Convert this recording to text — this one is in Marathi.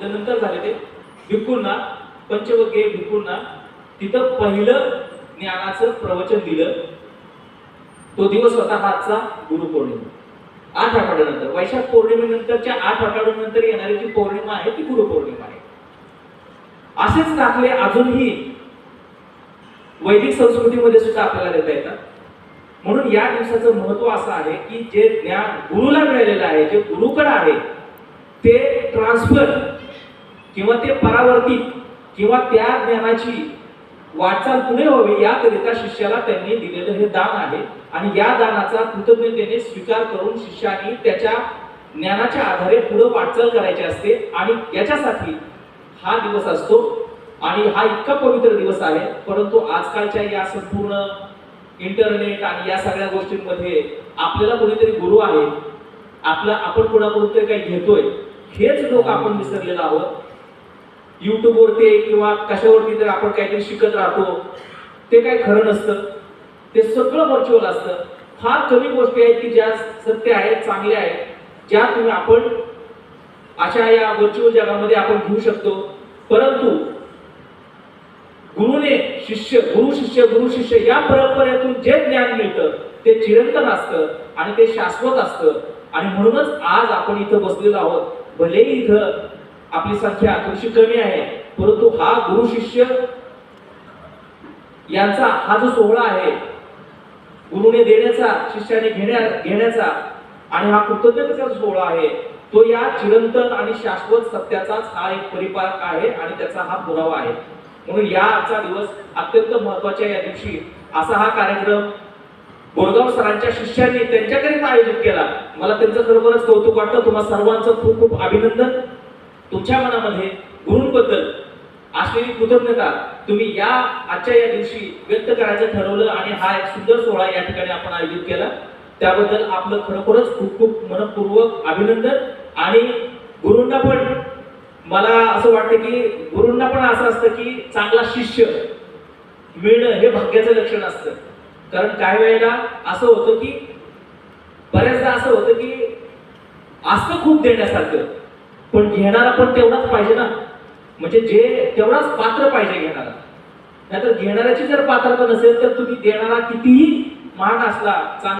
त्यानंतर झाले ते भिक्खूंना पंचवग्गे भिक्खूंना तिथं पहिलं ज्ञानाचं प्रवचन दिलं. तो दिवस होता हा गुरु गुरुपौर्णिमा आठ आठवड्यानंतर वैशाख पौर्णिमेनंतरच्या आठ आठवड्यानंतर येणारी जी पौर्णिमा आहे ती गुरुपौर्णिमा आहे. असेच दाखले अजूनही वैदिक संस्कृतीमध्ये सुद्धा आपल्याला देता येतात. म्हणून या दिवसाचं महत्त्व असं आहे की जे ज्ञान गुरुला मिळालेलं आहे जे गुरुकडे आहे ते ट्रान्सफर किंवा ते परावर्तित किंवा त्या ज्ञानाची वाटचाल पुढे व्हावी याकरिता शिष्याला त्यांनी दिलेलं हे दान आहे. आणि या दानाचा कृतज्ञतेने स्वीकार करून शिष्याने त्याच्या ज्ञानाच्या आधारे पुढे वाटचाल करायची असते. आणि याच्यासाठी हा दिवस असतो. आणि हा इतका पवित्र दिवस आहे. परंतु आजकालच्या या संपूर्ण इंटरनेट आणि या सगळ्या गोष्टींमध्ये आपल्याला कोणीतरी गुरु आहे. आपला आपण कोणाकडून तरी काही घेतोय. हेच लोक आपण विसरलेलो आहोत. युट्यूबवरती किंवा कशावरती तर आपण काहीतरी शिकत राहतो ते काही खरं नसतं. ते सगळं व्हर्च्युअल असतं. फार कमी गोष्टी आहेत की ज्या सत्य आहेत चांगल्या आहेत ज्या तुम्ही आपण अशा या व्हर्च्युअल जगामध्ये आपण घेऊ शकतो. परंतु गुरुने शिष्य गुरु शिष्य गुरु शिष्य या परंपरेतून जे ज्ञान मिळतं ते चिरंतन असतं आणि ते शाश्वत असतं. आणि म्हणूनच आज आपण इथं बसलेलो आहोत. भलेही इथं आपली संख्या थोडीशी कमी आहे. परंतु हा गुरु शिष्य यांचा हा जो सोहळा आहे गुरुने देण्याचा शिष्याने घेण्या घेण्याचा आणि हा कृतज्ञतेचा सोहळा आहे तो या चिरंतन आणि शाश्वत सत्याचाच हा एक परिपाक आहे आणि त्याचा हा पुरावा आहे. म्हणून या आजचा दिवस अत्यंत महत्त्वाच्या या दिवशी. असा हा कार्यक्रम बोरगाव सरांच्या शिष्यांनी त्यांच्याकरिता आयोजित केला. मला त्यांचं खरोखरच कौतुक वाटतं. तुम्हाला सर्वांचं खूप खूप अभिनंदन. तुमच्या मनामध्ये गुरुंबद्दल असलेली कृतज्ञता तुम्ही या आजच्या या दिवशी व्यक्त करायचं ठरवलं आणि हा एक सुंदर सोहळा या ठिकाणी आपण आयोजित केला. त्याबद्दल आपलं खरोखरच खूप खूप मनपूर्वक अभिनंदन आणि गुरुंना पण मला असं वाटतं की गुरुंना पण असं असतं की चांगला शिष्य मिळणं हे भाग्याचं लक्षण असतं. कारण काही वेळेला असं होतं की बऱ्याचदा असं होतं की असतं खूप देण्यासारखं. पण घेणारा पण तेवढाच पाहिजे ना. म्हणजे जे तेवढाच पात्र पाहिजे घेणारा. नाहीतर घेणाऱ्याची जर पात्रता नसेल तर तुम्ही देणारा कितीही महान असला चांगला